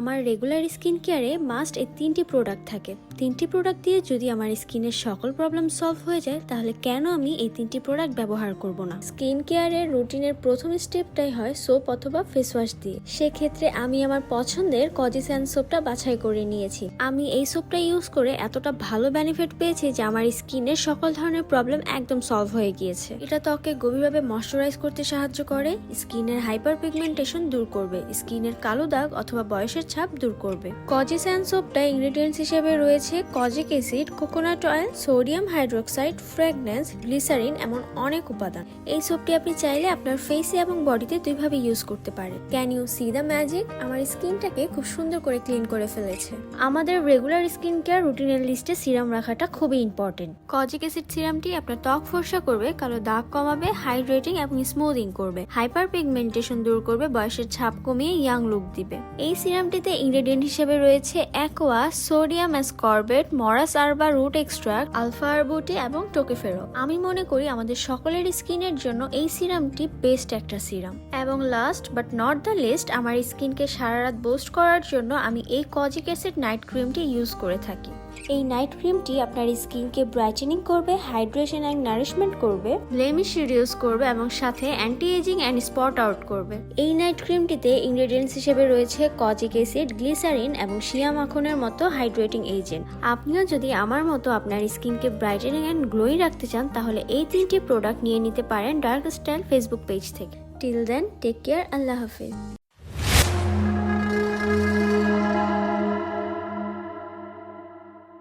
আমার regular skin কেয়ারে must এই তিনটি প্রোডাক্ট থাকে। তিনটি প্রোডাক্ট দিয়ে যদি আমার স্কিনের সকল প্রবলেম সলভ হয়ে যায়, তাহলে কেন আমি এই তিনটি প্রোডাক্ট ব্যবহার করব না? স্কিন কেয়ারের রুটিনের প্রথম স্টেপটাই হয় সোপ অথবা ফেস ওয়াশ দিয়ে। সেক্ষেত্রে আমি আমার পছন্দের কজিস্যান সোপটা বাছাই করে নিয়েছি। আমি এই সোপটা ইউজ করে এতটা ভালো বেনিফিট পেয়েছি যে আমার স্কিনের সকল ধরনের প্রবলেম একদম সলভ হয়ে গিয়েছে। এটা ত্বকে গভীরভাবে ময়শ্চারাইজ করতে সাহায্য করে স্কিনের হাইপার পিগমেন্টেশন দূর করবে। স্কিনের কালো দাগ অথবা বয়সের ছাপ দূর করবে। কজিস্যান সোপটা ইনগ্রেডিয়েন্টস হিসেবে রয়েছে kojic acid, coconut oil, sodium hydroxide fragrance glycerine এমন অনেক উপাদান। এই সোপটি আপনি চাইলে আপনার ফেসে এবং বডিতে দুইভাবে ইউজ করতে পারেন। Can you see the magic? আমার স্কিনটাকে খুব সুন্দর করে ক্লিন করে ফেলেছে। আমাদের রেগুলার স্কিন কেয়ার রুটিনের লিস্টে সিরাম রাখাটা খুবই ইম্পর্টেন্ট। কজিক অ্যাসিড সিরামটি আপনার ত্বক ফর্সা করবে, কালো দাগ কমাবে, হাইড্রেটিং এবং স্মুথিং করবে। হাইপার পিগমেন্টেশন দূর করবে, বয়সের ছাপ কমিয়ে ইয়াং লুক দিবে। এই সিরামটিতে ইনগ্রেডিয়েন্ট হিসেবে রয়েছে aqua sodium ascorbate morus alba root extract alpha arbutin এবং টোকেফেরো আমি মনে করি আমাদের সকলের স্কিনের জন্য এই সিরামটি বেস্ট একটা সিরাম। এবং last but not the least আমার স্কিনকে সারা রাত বুস্ট করার জন্য আমি এই কজিক অ্যাসিড নাইট ক্রিমটি ইউজ করে থাকি। এই নাইট ক্রিমটি আপনার স্কিনকে ব্রাইটেনিং করবে হাইড্রেশন অ্যান্ড নারিশমেন্ট করবে ব্লেমিশ রিডিউস করবে এবং সাথে anti ageing and spot out করবে। এই নাইট ক্রিমটিতে ইনগ্রেডিয়েন্টস হিসেবে রয়েছে কজিক অ্যাসিড, গ্লিসারিন এবং শিয়া মাখনের মতো হাইড্রেটিং এজেন্ট। আপনিও যদি আমার মতো আপনার স্কিনকে ব্রাইটেনিং অ্যান্ড গ্লোই রাখতে চান, তাহলে এই তিনটি প্রোডাক্ট নিয়ে নিতে পারেন ডার্ক স্টাইল ফেসবুক পেজ থেকে। টিল দেন, টেক কেয়ার, আল্লাহ হাফিজ।